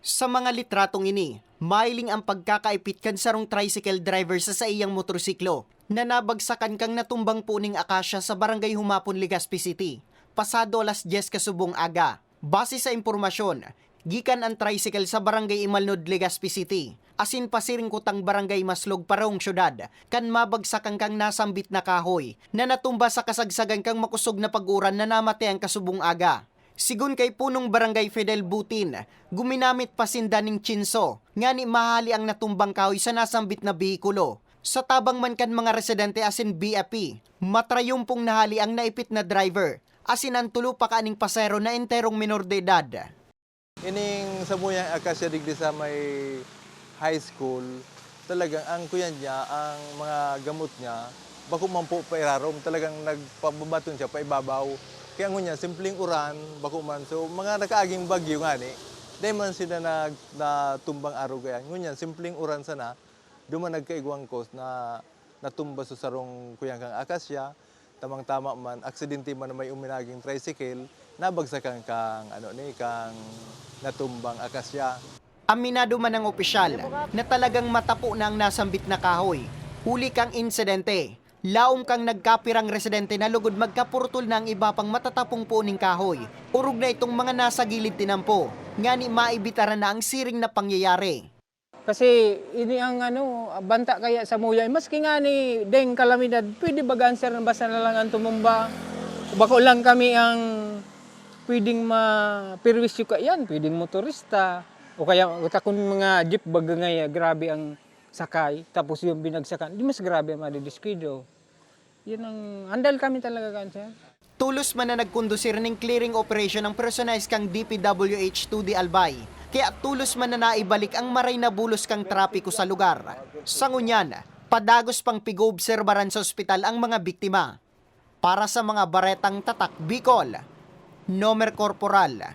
Sa mga litratong ini, mailing ang pagkakaipit kan sarong tricycle driver sa sa iyang motorsiklo na nabagsakan kang natumbang puning akasya sa barangay Humapon, Legazpi City. Pasado alas 10 kasubong aga. Base sa impormasyon, gikan ang tricycle sa barangay Imalnod, Legazpi City. Asin pasiring kutang barangay Maslog Parong syudad, kan mabagsakan kang nasambit na kahoy, na natumba sa kasagsagan kang makusog na pag-uran na namatay ang kasubong aga. Sigun kay punong barangay Fidel Butin, guminamit pa sinda ning chinso, nga ni mahali ang natumbang kahoy sa nasambit na bihikulo. Sa tabang man kan mga residente asin BFP, matrayumpong nahali ang naipit na driver, asin ang tulo pa kaning pasero na enterong minor de edad. Ining sa muyang akasya digdi sa may high school, talagang ang kuyan niya, ang mga gamot niya, bako man po pairarom, talagang nagpababaton siya, paibabaw. Kaya ngunya, simpleng uran, bako man. So, mga nakaaging bagyo nga ni, dahil man sila nag, na tumbang araw kaya. Ngunya, simpleng uran sana, duman nagkaigwang cause na natumba sa sarong kuyang kang akasya, tamang-tama man, aksidente man na may uminaging tricycle, nabagsakan kang, ano ni, kang natumbang akasya. Aminado man ng opisyal na talagang matapo na ang nasambit na kahoy. Huli kang insidente. Laom kang nagkapirang residente na lugod magkapurtol ang iba pang matatapong puning kahoy. Urog na itong mga nasa gilid tinampo. Nga ni maibitaran na ang siring na pangyayari. Kasi ini ang ano, banta kaya sa muyay. Maski nga ni deng kalamidad, pwede ba ganser na basta na lang ang tumumba? Bako lang kami ang pwedeng mapirwisyo ka yan, pwedeng motorista. O kaya kung mga jeep baga ngay, grabe ang sakay, tapos yung binagsakan, di mas grabe madidiskwido. Yun ang, handal kami talaga kanser. Tulos man na nagkondusir ng clearing operation ng personalized kang DPWH-2D Albay. Kaya tulos man na naibalik ang maray na bulos kang trapiko sa lugar. Sa ngunyan, padagos pang pig-obserbaran sa ospital ang mga biktima. Para sa mga baretang tatak Bicol, Nomer Corporal,